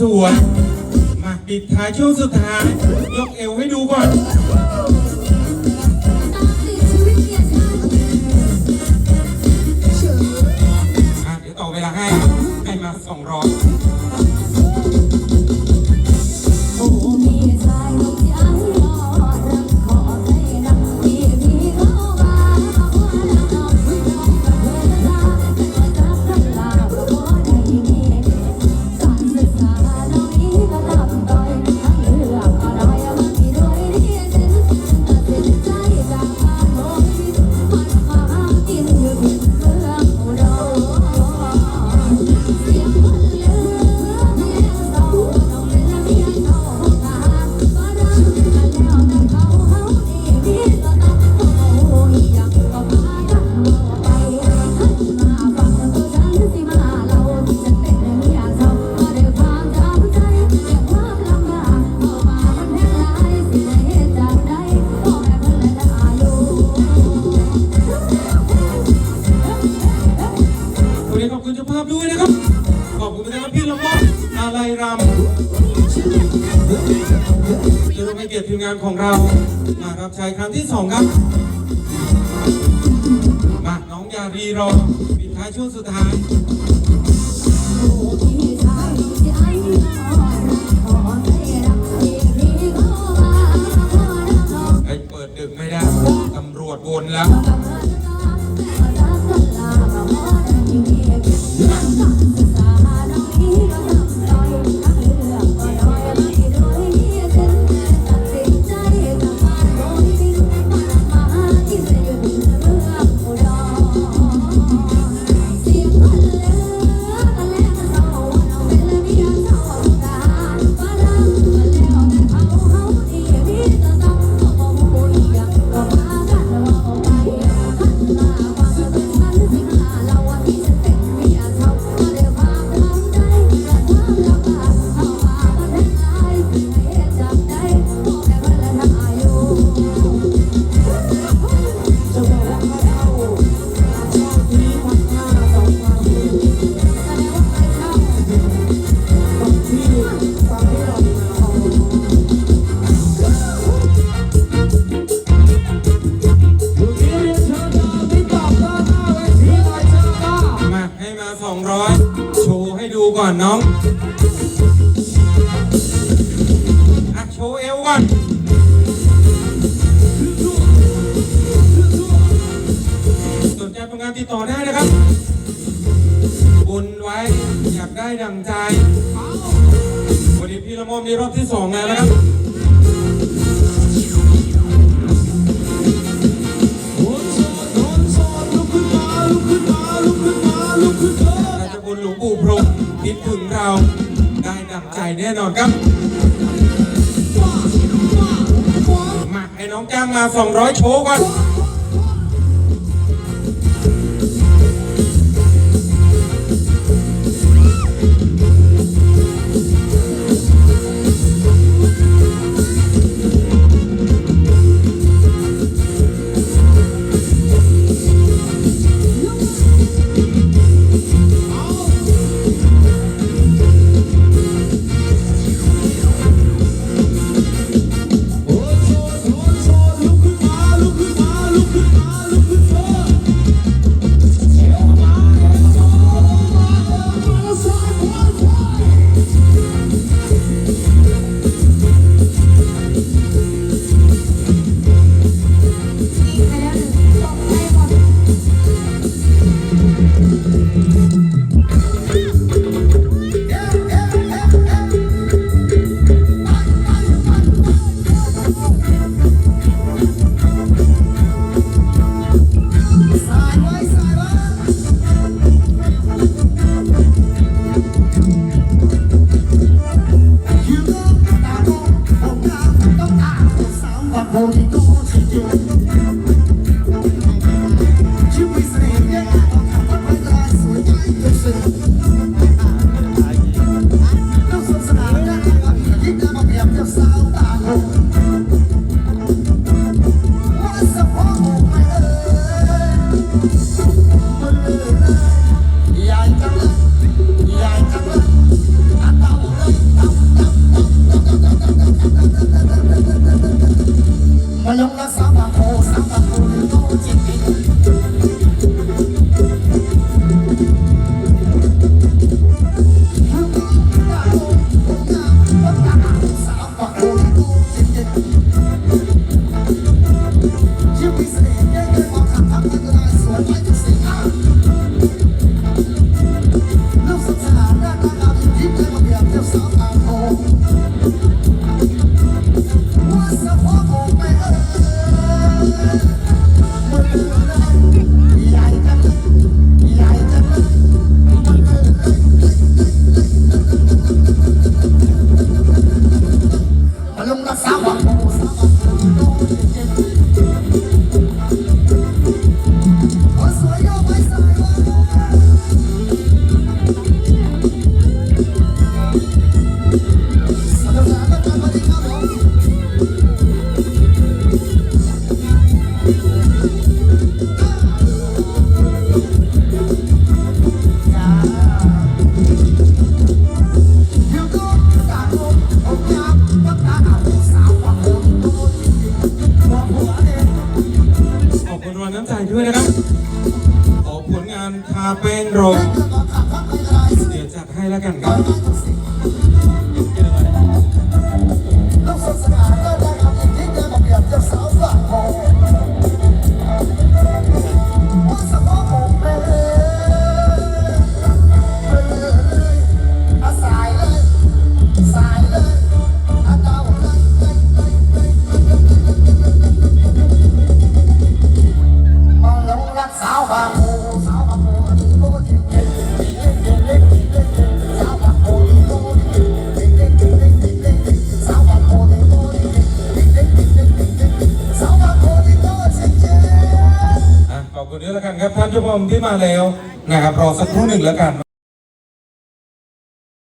สวน มาปิดท้ายช่วงสุดท้าย ยกเอวให้ดูก่อน อะไรรำเจอไปเกียรติทีมงานของเรา มารับใช้ครั้งที่สองครับ มาน้องยารีรอปิดท้ายช่วงสุดท้าย ก่อนน้องอ่โชว์เอวก่อนสนใจผลงานติดต่อได้นะครับบนไว้อยากได้ดังใจ วันนี้พี่ละม่อมนี่รอบที่สองแล้วนะครับายแน่นอนครับหมักไอ้น้องจ้างมา 200 โชว์ก่อน Mayong na sa bako, sa bako, ito, chipin, เป็นลมเดี๋ยวจัดให้แล้วกันครับ มที่มาแล้วนะครับรอสักครู่หนึ่งแล้วกัน